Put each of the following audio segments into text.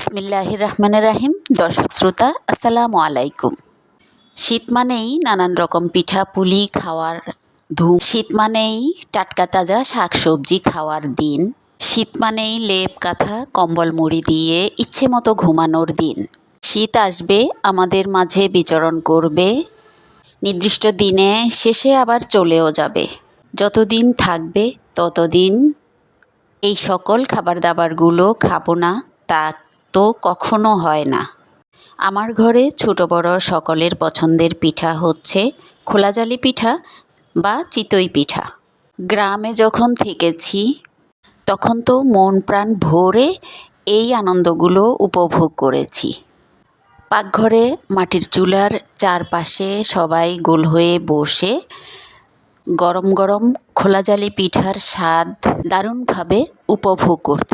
বিসমিল্লাহির রহমানির রাহিম দর্শক শ্রোতা, আসসালামু আলাইকুম। শীত মানেই নানান রকম পিঠা পুলি খাওয়ার ধুম শীত মানেই টাটকা তাজা শাকসবজি খাওয়ার দিন। শীত মানেই লেপ কাঁথা, কম্বল মুড়ি দিয়ে ইচ্ছে মতো ঘুমানোর দিন। শীত আসবে, আমাদের মাঝে বিচরণ করবে। নির্দিষ্ট দিনে শেষে আবার চলেও যাবে। যতদিন থাকবে, ততদিন এই সকল খাবার দাবারগুলো খাব না, তা তো কখনো হয় না। আমার ঘরে ছোট বড় সকলের পছন্দের পিঠা হচ্ছে খোলাজালি পিঠা বা চিতই পিঠা। গ্রামে যখন থেকেছি, তখন তো মন প্রাণ ভরে এই আনন্দগুলো উপভোগ করেছি। পাকঘরে মাটির চুলার চারপাশে সবাই গোল হয়ে বসে গরম গরম খোলাজালি পিঠার স্বাদ দারুণভাবে উপভোগ করত।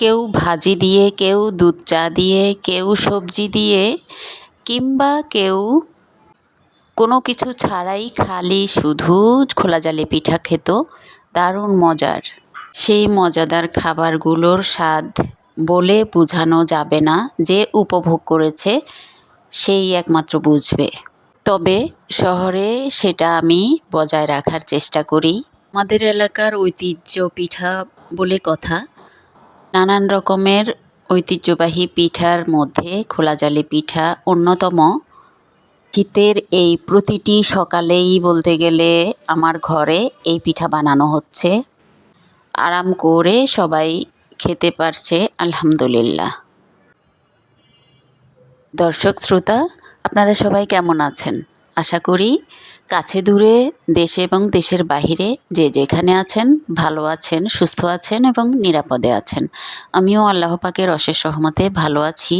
কেউ ভাজি দিয়ে, কেউ দুধ চা দিয়ে, কেউ সবজি দিয়ে কিংবা কেউ কোনো কিছু ছাড়াই খালি শুধু খোলাজালি পিঠা খেত। দারুণ মজার। সেই মজাদার খাবারগুলোর স্বাদ বলে বোঝানো যাবে না যে উপভোগ করেছে সেই একমাত্র বুঝবে। তবে শহরে সেটা আমি বজায় রাখার চেষ্টা করি। আমাদের এলাকার ঐতিহ্য পিঠা বলে কথা নানান রকমের ঐতিহ্যবাহী পিঠার মধ্যে খোলাজালি পিঠা অন্যতম। শীতের এই প্রতিটি সকালেই বলতে গেলে আমার ঘরে এই পিঠা বানানো হচ্ছে। আরাম করে সবাই খেতে পারছে, আলহামদুলিল্লাহ। দর্শক, শ্রোতা, আপনারা সবাই কেমন আছেন? আশা করি কাছে দূরে, দেশে এবং দেশের বাহিরে যে যেখানে আছেন, ভালো আছেন, সুস্থ আছেন এবং নিরাপদে আছেন। আমিও আল্লাহ পাকের অশেষ সহমতে ভালো আছি।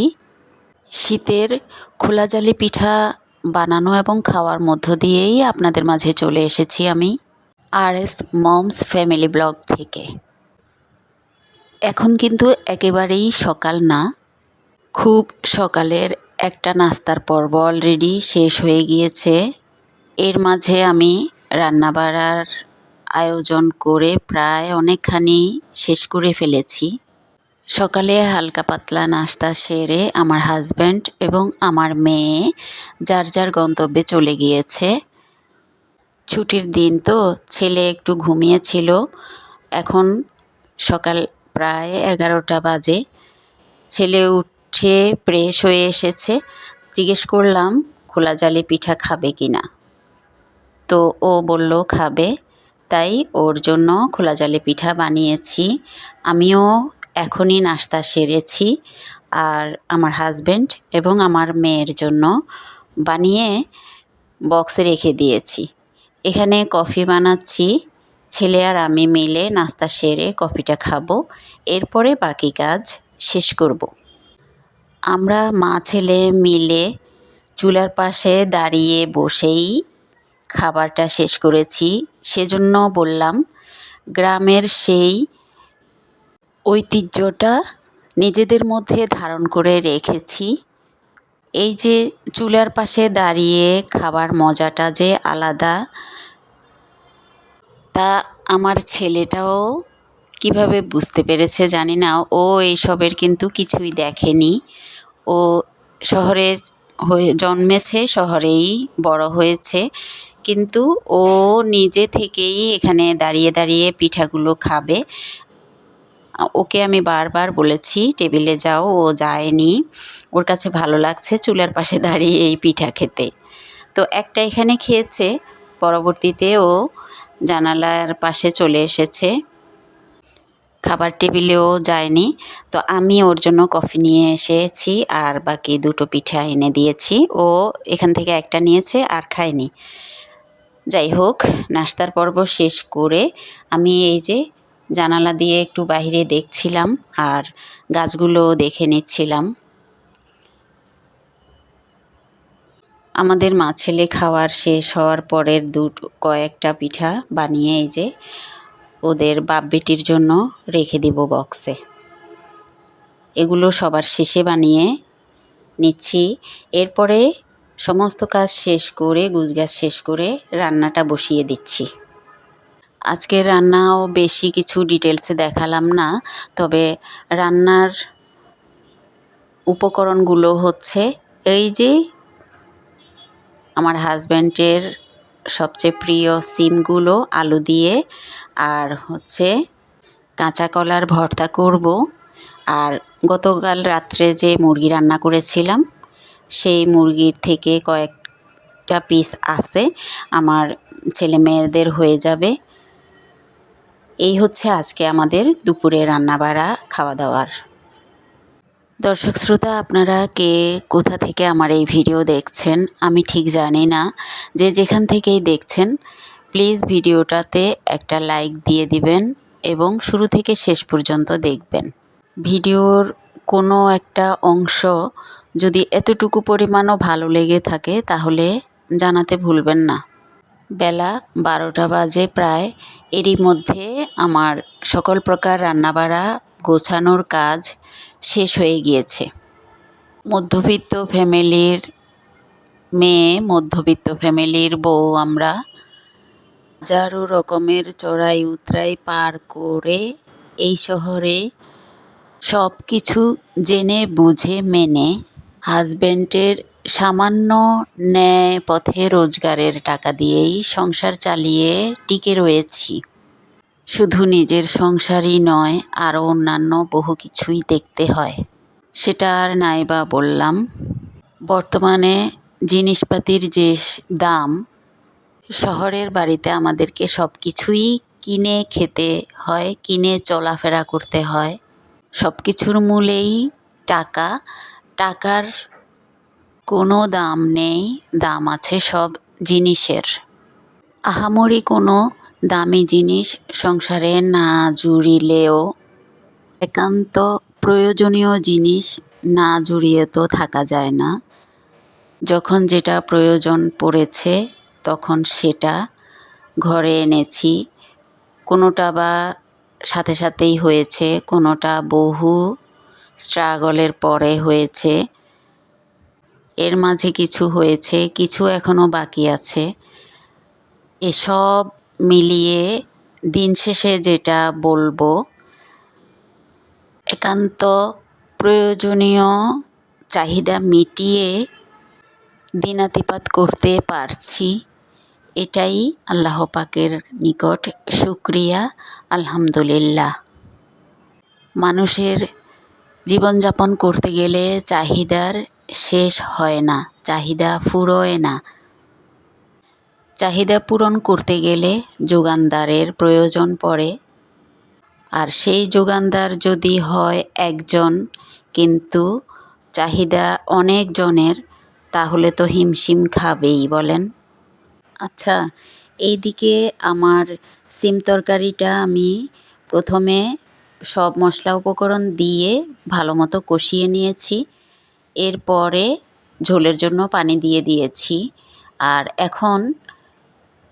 শীতের খোলাজালি পিঠা বানানো এবং খাওয়ার মধ্য দিয়েই আপনাদের মাঝে চলে এসেছি আমি আর এস মমস ফ্যামিলি ব্লগ থেকে। এখন কিন্তু একেবারেই সকাল না। খুব সকালের একটা নাস্তার পর্ব অলরেডি শেষ হয়ে গিয়েছে। এর মাঝে আমি রান্না বাড়ার আয়োজন করে প্রায় অনেকখানি শেষ করে ফেলেছি। সকালে হালকা পাতলা নাস্তা সেরে আমার হাজব্যান্ড এবং আমার মেয়ে যার যার গন্তব্যে চলে গিয়েছে। ছুটির দিন তো, ছেলে একটু ঘুমিয়েছিল। এখন সকাল প্রায় এগারোটা বাজে। ছেলে উঠে ফ্রেশ হয়ে এসেছে। জিজ্ঞেস করলাম, খোলা জালি পিঠা খাবে কি না তো ও বলল, খাবে। তাই ওর জন্য খোলা জালি পিঠা বানিয়েছি। আমিও এখনই নাস্তা সেরেছি আর আমার হাজব্যান্ড এবং আমার মেয়ের জন্য বানিয়ে বক্সে রেখে দিয়েছি। এখানে কফি বানাচ্ছি। ছেলে আর আমি মিলে নাস্তা সেরে কফিটা খাব। এরপরে বাকি কাজ শেষ করব। আমরা মা ছেলে মিলে চুলার পাশে দাঁড়িয়ে বসেই খাবারটা শেষ করেছি। সেজন্য বললাম, গ্রামের সেই ঐতিহ্যটা নিজেদের মধ্যে ধারণ করে রেখেছি। এই যে চুলার পাশে দাঁড়িয়ে খাবার মজাটা যে আলাদা, তা আমার ছেলেটাও কীভাবে বুঝতে পেরেছে জানি না। ও এইসবের কিন্তু কিছুই দেখেনি। ও শহরে হয়ে জন্মেছে, শহরেই বড় হয়েছে। কিন্তু ও নিজে থেকেই এখানে দাঁড়িয়ে দাঁড়িয়ে পিঠাগুলো খাবে। ওকে আমি বারবার বলেছি, টেবিলে যাও, ও যায়নি। ওর কাছে ভালো লাগছে চুলার পাশে দাঁড়িয়ে এই পিঠা খেতে। তো একটা এখানে খেয়েছে, পরবর্তীতে ও জানালার পাশে চলে এসেছে। খাবার টেবিলেও যায়নি, তো আমি ওর জন্য কফি নিয়ে এসেছি আর বাকি দুটো পিঠা এনে দিয়েছি। ও এখান থেকে একটা নিয়েছে আর খায়নি। যাই হোক, নাস্তার পর্ব শেষ করে আমি এই যে জানালা দিয়ে একটু বাইরে দেখছিলাম আর গাছগুলো দেখে নিচ্ছিলাম। আমাদের মা ছেলে খাওয়ার শেষ হওয়ার পরের দুটো কয়েকটা পিঠা বানিয়ে এই যে ওদের বাপ বেটির জন্য রেখে দিব বক্সে। এগুলো সবার শেষে বানিয়ে নিচ্ছি। এরপরে সমস্ত কাজ শেষ করে গুছগাছ শেষ করে রান্নাটা বসিয়ে দিচ্ছি। আজকের রান্নাও বেশি কিছু ডিটেলসে দেখালাম না, তবে রান্নার উপকরণগুলো হচ্ছে এই যে আমার হাজব্যান্ডের সবচেয়ে প্রিয় সিমগুলো আলু দিয়ে, আর হচ্ছে কাঁচা কলার ভর্তা করব, আর গতকাল রাত্রে যে মুরগি রান্না করেছিলাম সেই মুরগির থেকে কয়েকটা পিস আছে। আমার ছেলে মেয়েদের হয়ে যাবে। এই হচ্ছে আজকে আমাদের দুপুরে রান্নাবাড়া খাওয়া দাওয়ার দর্শক শ্রোতা, আপনারা কে কোথা থেকে আমার এই ভিডিও দেখছেন আমি ঠিক জানি না। যে যেখান থেকেই দেখছেন প্লিজ ভিডিওটাতে একটা লাইক দিয়ে দিবেন এবং শুরু থেকে শেষ পর্যন্ত দেখবেন। ভিডিওর কোনো একটা অংশ যদি এতটুকু পরিমাণও ভালো লেগে থাকে, তাহলে জানাতে ভুলবেন না। বেলা বারোটা বাজে প্রায়। এরই মধ্যে আমার সকল প্রকার রান্নাবাড়া গোছানোর কাজ শেষ হয়ে গিয়েছে। মধ্যবিত্ত ফ্যামিলির মেয়ে, মধ্যবিত্ত ফ্যামিলির বউ আমরা হাজারো রকমের চড়াই উতরাই পার করে এই শহরে সব কিছু জেনে, বুঝে, মেনে হাজব্যান্ডের সামান্য ন্যায় পথে রোজগারের টাকা দিয়েই সংসার চালিয়ে টিকে রয়েছি। শুধু নিজের সংসারই নয়, আরও অন্যান্য বহু কিছুই দেখতে হয়। সেটা আর নাই বা বললাম। বর্তমানে জিনিসপাতির যে দাম, শহরের বাড়িতে আমাদেরকে সব কিছুই কিনে খেতে হয়, কিনে চলাফেরা করতে হয়। সব কিছুর মূলেই টাকা টাকার কোনো দাম নেই, দাম আছে সব জিনিসের। আহামরি কোনো দামি জিনিস সংসারে না জুড়িলেও একান্ত প্রয়োজনীয় জিনিস না জুড়িয়ে তো থাকা যায় না। যখন যেটা প্রয়োজন পড়েছে, তখন সেটা ঘরে এনেছি। কোনোটা বা সাথে সাথেই হয়েছে, কোনোটা বহু স্ট্রাগলের পরে হয়েছে। এর মাঝে কিছু হয়েছে, কিছু এখনও বাকি আছে। এসব মিলিয়ে দিন শেষে যেটা বলব, একান্ত প্রয়োজনীয় চাহিদা মিটিয়ে দিনাতিপাত করতে পারছি। এটাই আল্লাহ পাকের নিকট শুক্রিয়া, আলহামদুলিল্লাহ। মানুষের জীবনযাপন করতে গেলে চাহিদার শেষ হয় না, চাহিদা ফুরোয় না। চাহিদা পূরণ করতে গেলে যোগানদারের প্রয়োজন পড়ে। আর সেই যোগানদার যদি হয় একজন, কিন্তু চাহিদা অনেকজনের, তাহলে তো হিমশিম খাবেই, বলেন। আচ্ছা এইদিকে আমার সিম তরকারিটা আমি প্রথমে সব মশলা উপকরণ দিয়ে ভালো মতো কষিয়ে নিয়েছি। এরপরে ঝোলের জন্য পানি দিয়ে দিয়েছি। আর এখন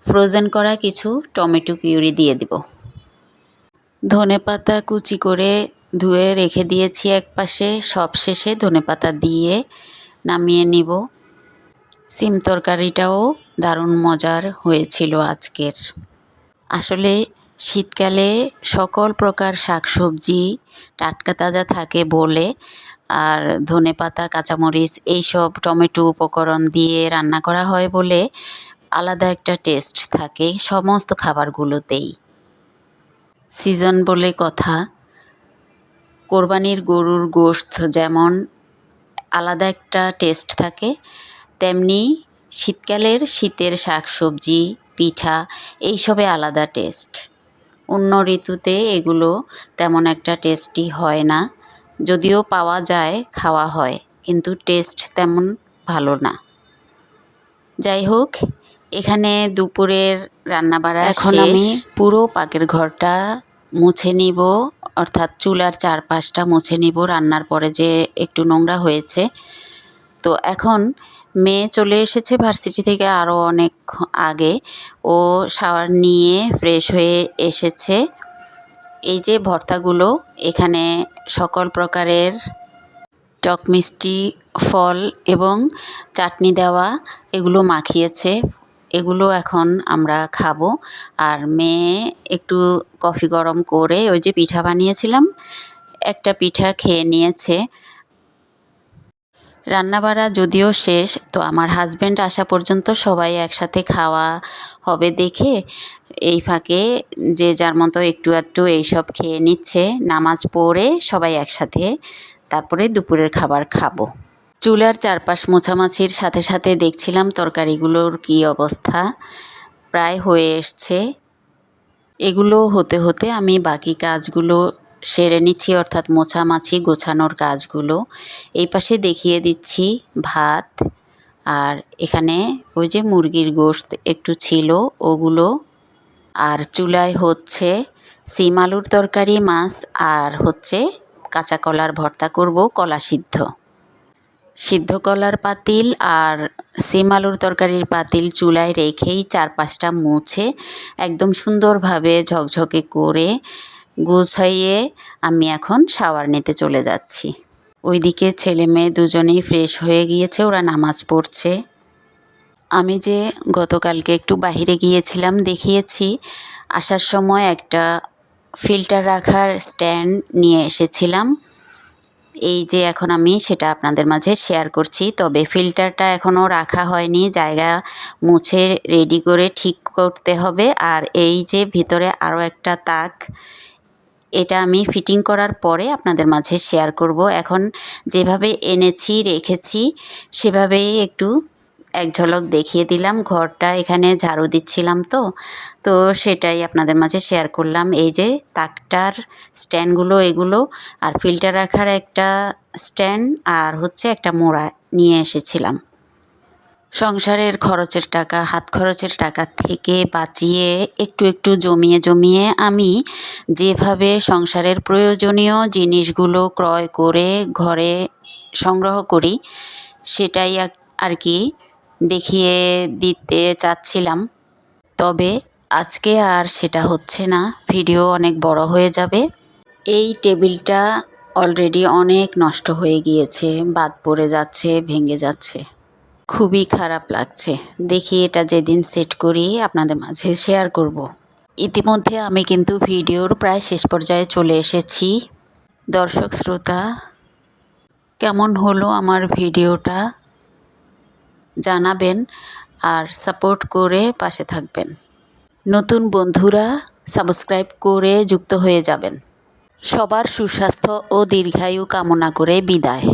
ফ্রোজেন করা কিছু টমেটো কিউরি দিয়ে দিব। ধনে পাতা কুচি করে ধুয়ে রেখে দিয়েছি এক পাশে সব শেষে ধনে পাতা দিয়ে নামিয়ে নিব। সিম তরকারিটাও দারুণ মজার হয়েছিল আজকের। আসলে শীতকালে সকল প্রকার শাকসবজি টাটকা তাজা থাকে বলে, আর ধনে পাতা, কাঁচামরিচ, এইসব টমেটো উপকরণ দিয়ে রান্না করা হয় বলে আলাদা একটা টেস্ট থাকে সমস্ত খাবারগুলোতেই। সিজন বলে কথা। কোরবানির গরুর গোশত যেমন আলাদা একটা টেস্ট থাকে, তেমনি শীতকালের শীতের শাক সবজি পিঠা, এইসবে আলাদা টেস্ট। অন্য ঋতুতে এগুলো তেমন একটা টেস্টি হয় না। যদিও পাওয়া যায় খাওয়া হয় কিন্তু টেস্ট তেমন ভালো না। যাই হোক এখানে দুপুরের রান্নাবাড়া এখন আমি পুরো পাকের ঘরটা মুছে নিব অর্থাৎ চুলার চারপাশটা মুছে নিব। রান্নার পরে যে একটু নোংরা হয়েছে। তো এখন মেয়ে চলে এসেছে ভার্সিটি থেকে আরও অনেক আগে। ও শাওয়ার নিয়ে ফ্রেশ হয়ে এসেছে। এই যে ভর্তাগুলো, এখানে সকল প্রকারের টক মিষ্টি, ফল এবং চাটনি দেওয়া, এগুলো মাখিয়েছে। এগুলো এখন আমরা খাব। আর মেয়ে একটু কফি গরম করে ওই যে পিঠা বানিয়েছিলাম, একটা পিঠা খেয়ে নিয়েছে। রান্নাবাড়া যদিও শেষ, তো আমার হাজব্যান্ড আসা পর্যন্ত সবাই একসাথে খাওয়া হবে দেখে এই ফাঁকে যে যার মতো একটু একটু এইসব খেয়ে নিচ্ছে, নামাজ পড়ে সবাই একসাথে তারপরে দুপুরের খাবার খাব। চুলার চারপাশ মোছামাছির সাথে সাথে দেখছিলাম তরকারিগুলোর কী অবস্থা, প্রায় হয়ে এসছে। এগুলো হতে হতে আমি বাকি কাজগুলো সেরে নিচ্ছি, অর্থাৎ মোছামাছি গোছানোর কাজগুলো। এই পাশে দেখিয়ে দিচ্ছি ভাত, আর এখানে ওই যে মুরগির গোশত একটু ছিল, ওগুলো। আর চুলায় হচ্ছে সিম আলুর তরকারি, মাছ, আর হচ্ছে কাঁচা কলার ভর্তা করব, কলা সিদ্ধ। সিদ্ধ কলার পাতিল আর সিম আলুর তরকারির পাতিল চুলায় রেখেই চারপাশটা মুছে, একদম সুন্দরভাবে ঝকঝকে করে গুছাইয়ে আমি এখন শাওয়ার নিতে চলে যাচ্ছি। ওইদিকে ছেলে মেয়ে দুজনেই ফ্রেশ হয়ে গিয়েছে, ওরা নামাজ পড়ছে। আমি যে গতকালকে একটু বাহিরে গিয়েছিলাম দেখিয়েছি, আসার সময় একটা ফিল্টার রাখার স্ট্যান্ড নিয়ে এসেছিলাম। এই যে এখন আমি সেটা আপনাদের মাঝে শেয়ার করছি, তবে ফিল্টারটা এখনও রাখা হয়নি, জায়গা মুছে রেডি করে ঠিক করতে হবে। আর এই যে ভিতরে আরও একটা তাক এটা আমি ফিটিং করার পরে আপনাদের মাঝে শেয়ার করব। এখন যেভাবে এনেছি, রেখেছি সেভাবেই একটু এক ঝলক দেখিয়ে দিলাম। ঘরটা এখানে ঝাড়ু দিচ্ছিলাম তো তো সেটাই আপনাদের মাঝে শেয়ার করলাম। এই যে তাকটার স্ট্যান্ডগুলো এগুলো আর ফিল্টার রাখার একটা স্ট্যান্ড আর হচ্ছে একটা মোড়া নিয়ে এসেছিলাম। সংসারের খরচের টাকা, হাত খরচের টাকা থেকে বাঁচিয়ে একটু একটু জমিয়ে জমিয়ে আমি যেভাবে সংসারের প্রয়োজনীয় জিনিসগুলো ক্রয় করে ঘরে সংগ্রহ করি, সেটাই আর কি দেখিয়ে দিতে চাচ্ছিলাম। তবে আজকে আর সেটা হচ্ছে না, ভিডিও অনেক বড় হয়ে যাবে। এই টেবিলটা অলরেডি অনেক নষ্ট হয়ে গিয়েছে, বাদ পড়ে যাচ্ছে, ভেঙে যাচ্ছে। খুবই খারাপ লাগছে। দেখি এটা যেদিন সেট করি, আপনাদের মাঝে শেয়ার করব। ইতিমধ্যে আমি কিন্তু ভিডিওর প্রায় শেষ পর্যায়ে চলে এসেছি। দর্শক, শ্রোতা, কেমন হলো আমার ভিডিওটা জানাবেন আর সাপোর্ট করে পাশে থাকবেন। নতুন বন্ধুরা সাবস্ক্রাইব করে যুক্ত হয়ে যাবেন। সবার সুস্বাস্থ্য ও দীর্ঘায়ু কামনা করে বিদায়।